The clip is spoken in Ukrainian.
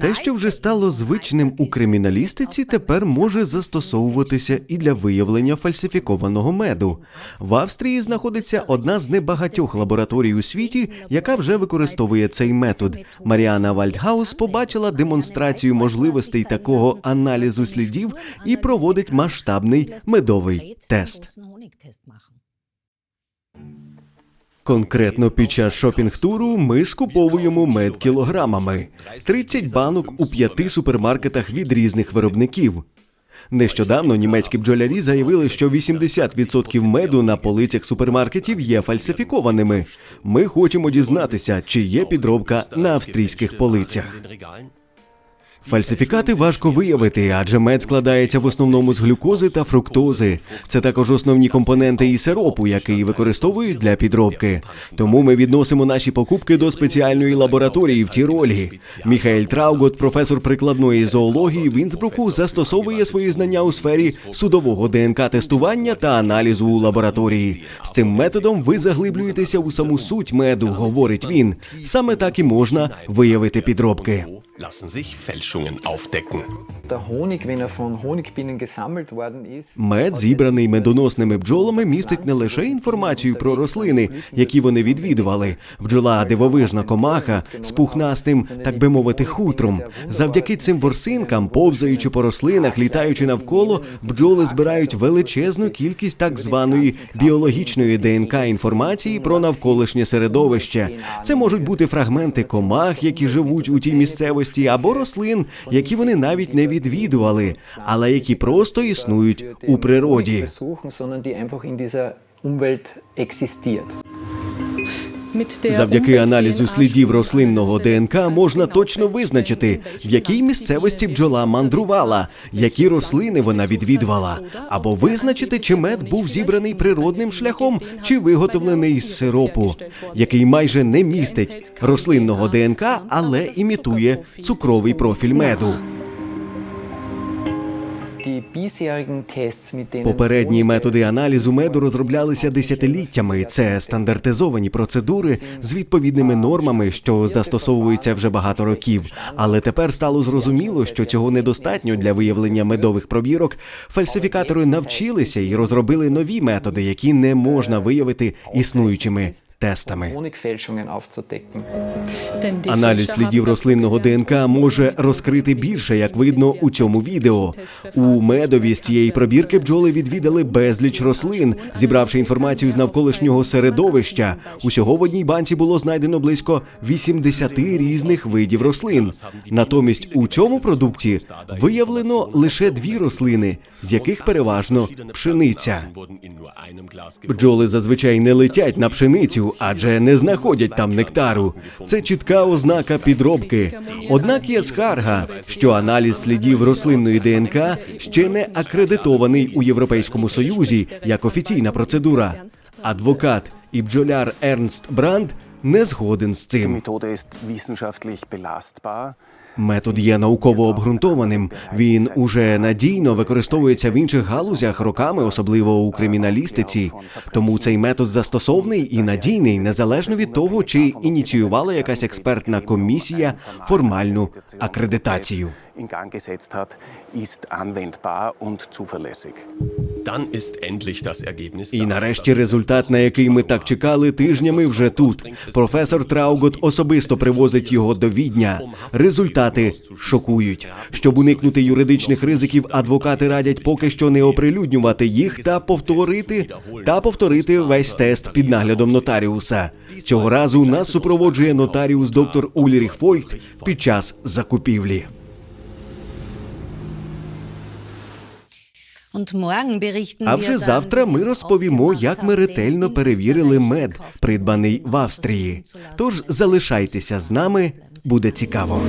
Те, що вже стало звичним у криміналістиці, тепер може застосовуватися і для виявлення фальсифікованого меду. В Австрії знаходиться одна з небагатьох лабораторій у світі, яка вже використовує цей метод. Маріана Вальдгаус побачила демонстрацію можливостей такого аналізу слідів і проводить масштабний медовий тест. Конкретно під час шопінг-туру ми скуповуємо мед кілограмами. 30 банок у п'яти супермаркетах від різних виробників. Нещодавно німецькі бджолярі заявили, що 80% меду на полицях супермаркетів є фальсифікованими. Ми хочемо дізнатися, чи є підробка на австрійських полицях. Фальсифікати важко виявити, адже мед складається в основному з глюкози та фруктози. Це також основні компоненти і сиропу, який використовують для підробки. Тому ми відносимо наші покупки до спеціальної лабораторії в Тіролі. Міхаель Траугот, професор прикладної зоології в Інсбруку, застосовує свої знання у сфері судового ДНК-тестування та аналізу у лабораторії. З цим методом ви заглиблюєтеся у саму суть меду, говорить він. Саме так і можна виявити підробки. Lassen sich Fälschungen aufdecken. Der Honig, wenn er von Honigbienen gesammelt worden ist, Мед, зібраний медоносними бджолами, містить не лише інформацію про рослини, які вони відвідували. Бджола дивовижна комаха з пухнастим, так би мовити, хутром. Завдяки цим ворсинкам, повзаючи по рослинах, літаючи навколо, бджоли збирають величезну кількість так званої біологічної ДНК інформації про навколишнє середовище. Це можуть бути фрагменти комах, які живуть у тій місцевості, або рослин, які вони навіть не відвідували, але які просто існують у природі. Завдяки аналізу слідів рослинного ДНК можна точно визначити, в якій місцевості бджола мандрувала, які рослини вона відвідувала, або визначити, чи мед був зібраний природним шляхом, чи виготовлений з сиропу, який майже не містить рослинного ДНК, але імітує цукровий профіль меду. Попередні методи аналізу меду розроблялися десятиліттями. Це стандартизовані процедури з відповідними нормами, що застосовуються вже багато років. Але тепер стало зрозуміло, що цього недостатньо для виявлення медових пробірок. Фальсифікатори навчилися і розробили нові методи, які не можна виявити існуючими тестами. Аналіз слідів рослинного ДНК може розкрити більше, як видно у цьому відео. У медові з цієї пробірки бджоли відвідали безліч рослин, зібравши інформацію з навколишнього середовища. Усього в одній банці було знайдено близько 80 різних видів рослин. Натомість у цьому продукті виявлено лише дві рослини, з яких переважно пшениця. Бджоли зазвичай не летять на пшеницю, адже не знаходять там нектару. Це чітка ознака підробки. Однак є скарга, що аналіз слідів рослинної ДНК ще не акредитований у Європейському Союзі як офіційна процедура. Адвокат і бджоляр Ернст Бранд не згоден з цим. Метод є науково обґрунтованим. Він уже надійно використовується в інших галузях роками, особливо у криміналістиці. Тому цей метод застосовний і надійний, незалежно від того, чи ініціювала якась експертна комісія формальну акредитацію. In Gang gesetzt hat, ist anwendbar und zuverlässig. Dann ist endlich das Ergebnis І нарешті результат, на який ми так чекали тижнями, вже тут. Професор Траугот особисто привозить його до відня. Результати шокують. Щоб уникнути юридичних ризиків, адвокати радять поки що не оприлюднювати їх та повторити та повторити весь тест під наглядом нотаріуса. Цього разу нас супроводжує нотаріус доктор Ульріх Фойхт під час закупівлі. А вже завтра ми розповімо, як ми ретельно перевірили мед, придбаний в Австрії. Тож залишайтеся з нами, буде цікаво.